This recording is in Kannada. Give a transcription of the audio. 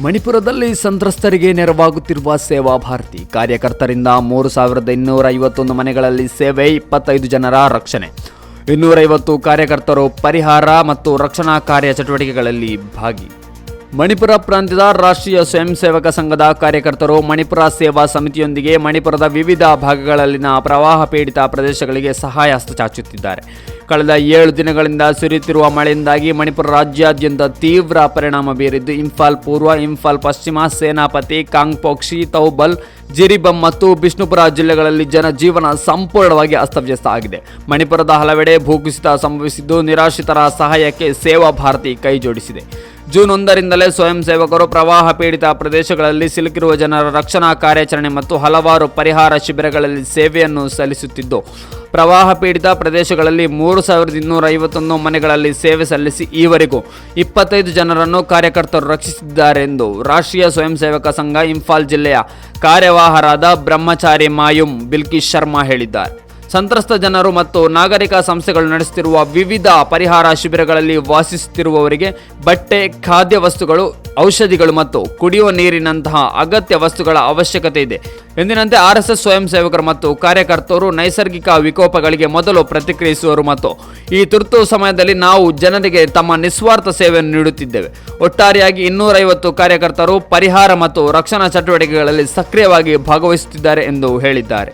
ಮಣಿಪುರದಲ್ಲಿ ಸಂತ್ರಸ್ತರಿಗೆ ನೆರವಾಗುತ್ತಿರುವ ಸೇವಾ ಭಾರತಿ. ಕಾರ್ಯಕರ್ತರಿಂದ ಮೂರು ಸಾವಿರದ ಇನ್ನೂರ ಐವತ್ತೊಂದು ಮನೆಗಳಲ್ಲಿ ಸೇವೆ, ಇಪ್ಪತ್ತೈದು ಜನರ ರಕ್ಷಣೆ. ಇನ್ನೂರೈವತ್ತು ಕಾರ್ಯಕರ್ತರು ಪರಿಹಾರ ಮತ್ತು ರಕ್ಷಣಾ ಕಾರ್ಯ ಚಟುವಟಿಕೆಗಳಲ್ಲಿ ಭಾಗಿ. ಮಣಿಪುರ ಪ್ರಾಂತ್ಯದ ರಾಷ್ಟ್ರೀಯ ಸ್ವಯಂ ಸೇವಕ ಸಂಘದ ಕಾರ್ಯಕರ್ತರು ಮಣಿಪುರ ಸೇವಾ ಸಮಿತಿಯೊಂದಿಗೆ ಮಣಿಪುರದ ವಿವಿಧ ಭಾಗಗಳಲ್ಲಿನ ಪ್ರವಾಹ ಪೀಡಿತ ಪ್ರದೇಶಗಳಿಗೆ ಸಹಾಯ ಹಸ್ತ ಚಾಚುತ್ತಿದ್ದಾರೆ. ಕಳೆದ ಏಳು ದಿನಗಳಿಂದ ಸುರಿಯುತ್ತಿರುವ ಮಳೆಯಿಂದಾಗಿ ಮಣಿಪುರ ರಾಜ್ಯಾದ್ಯಂತ ತೀವ್ರ ಪರಿಣಾಮ ಬೀರಿದ್ದು, ಇಂಫಾಲ್ ಪೂರ್ವ, ಇಂಫಾಲ್ ಪಶ್ಚಿಮ, ಸೇನಾಪತಿ ಕಾಂಗ್ಪೋಕ್ಷಿ ತೌಬಲ್ ಜಿರಿಬಂ ಮತ್ತು ಬಿಷ್ಣುಪುರ ಜಿಲ್ಲೆಗಳಲ್ಲಿ ಜನಜೀವನ ಸಂಪೂರ್ಣವಾಗಿ ಅಸ್ತವ್ಯಸ್ತ ಆಗಿದೆ. ಮಣಿಪುರದ ಹಲವೆಡೆ ಭೂಕುಸಿತ ಸಂಭವಿಸಿದ್ದು, ನಿರಾಶ್ರಿತರ ಸಹಾಯಕ್ಕೆ ಸೇವಾ ಭಾರತಿ ಕೈ ಜೋಡಿಸಿದೆ ಜೂನ್ ಒಂದರಿಂದಲೇ ಸ್ವಯಂ ಸೇವಕರು ಪ್ರವಾಹ ಪೀಡಿತ ಪ್ರದೇಶಗಳಲ್ಲಿ ಸಿಲುಕಿರುವ ಜನರ ರಕ್ಷಣಾ ಕಾರ್ಯಾಚರಣೆ ಮತ್ತು ಹಲವಾರು ಪರಿಹಾರ ಶಿಬಿರಗಳಲ್ಲಿ ಸೇವೆಯನ್ನು ಸಲ್ಲಿಸುತ್ತಿದ್ದು, ಪ್ರವಾಹ ಪೀಡಿತ ಪ್ರದೇಶಗಳಲ್ಲಿ ಮೂರು ಸಾವಿರದ ಇನ್ನೂರ ಐವತ್ತೊಂದು ಮನೆಗಳಲ್ಲಿ ಸೇವೆ ಸಲ್ಲಿಸಿ ಈವರೆಗೂ ಇಪ್ಪತ್ತೈದು ಜನರನ್ನು ಕಾರ್ಯಕರ್ತರು ರಕ್ಷಿಸಿದ್ದಾರೆಂದು ರಾಷ್ಟ್ರೀಯ ಸ್ವಯಂ ಸೇವಕ ಸಂಘ ಇಂಫಾಲ್ ಜಿಲ್ಲೆಯ ಕಾರ್ಯವಾಹರಾದ ಬ್ರಹ್ಮಚಾರಿ ಮಾಯುಂ ಬಿಲ್ಕಿಶ್ ಶರ್ಮಾ ಹೇಳಿದ್ದಾರೆ. ಸಂತ್ರಸ್ತ ಜನರು ಮತ್ತು ನಾಗರಿಕ ಸಂಸ್ಥೆಗಳು ನಡೆಸುತ್ತಿರುವ ವಿವಿಧ ಪರಿಹಾರ ಶಿಬಿರಗಳಲ್ಲಿ ವಾಸಿಸುತ್ತಿರುವವರಿಗೆ ಬಟ್ಟೆ, ಖಾದ್ಯ ವಸ್ತುಗಳು, ಔಷಧಿಗಳು ಮತ್ತು ಕುಡಿಯುವ ನೀರಿನಂತಹ ಅಗತ್ಯ ವಸ್ತುಗಳ ಅವಶ್ಯಕತೆ ಇದೆ. ಎಂದಿನಂತೆ ಆರ್ ಎಸ್ ಎಸ್ ಸ್ವಯಂ ಸೇವಕರು ಮತ್ತು ಕಾರ್ಯಕರ್ತರು ನೈಸರ್ಗಿಕ ವಿಕೋಪಗಳಿಗೆ ಮೊದಲು ಪ್ರತಿಕ್ರಿಯಿಸುವರು ಮತ್ತು ಈ ತುರ್ತು ಸಮಯದಲ್ಲಿ ನಾವು ಜನರಿಗೆ ತಮ್ಮ ನಿಸ್ವಾರ್ಥ ಸೇವೆಯನ್ನು ನೀಡುತ್ತಿದ್ದೇವೆ. ಒಟ್ಟಾರೆಯಾಗಿ ಇನ್ನೂರೈವತ್ತು ಕಾರ್ಯಕರ್ತರು ಪರಿಹಾರ ಮತ್ತು ರಕ್ಷಣಾ ಚಟುವಟಿಕೆಗಳಲ್ಲಿ ಸಕ್ರಿಯವಾಗಿ ಭಾಗವಹಿಸುತ್ತಿದ್ದಾರೆ ಎಂದು ಹೇಳಿದ್ದಾರೆ.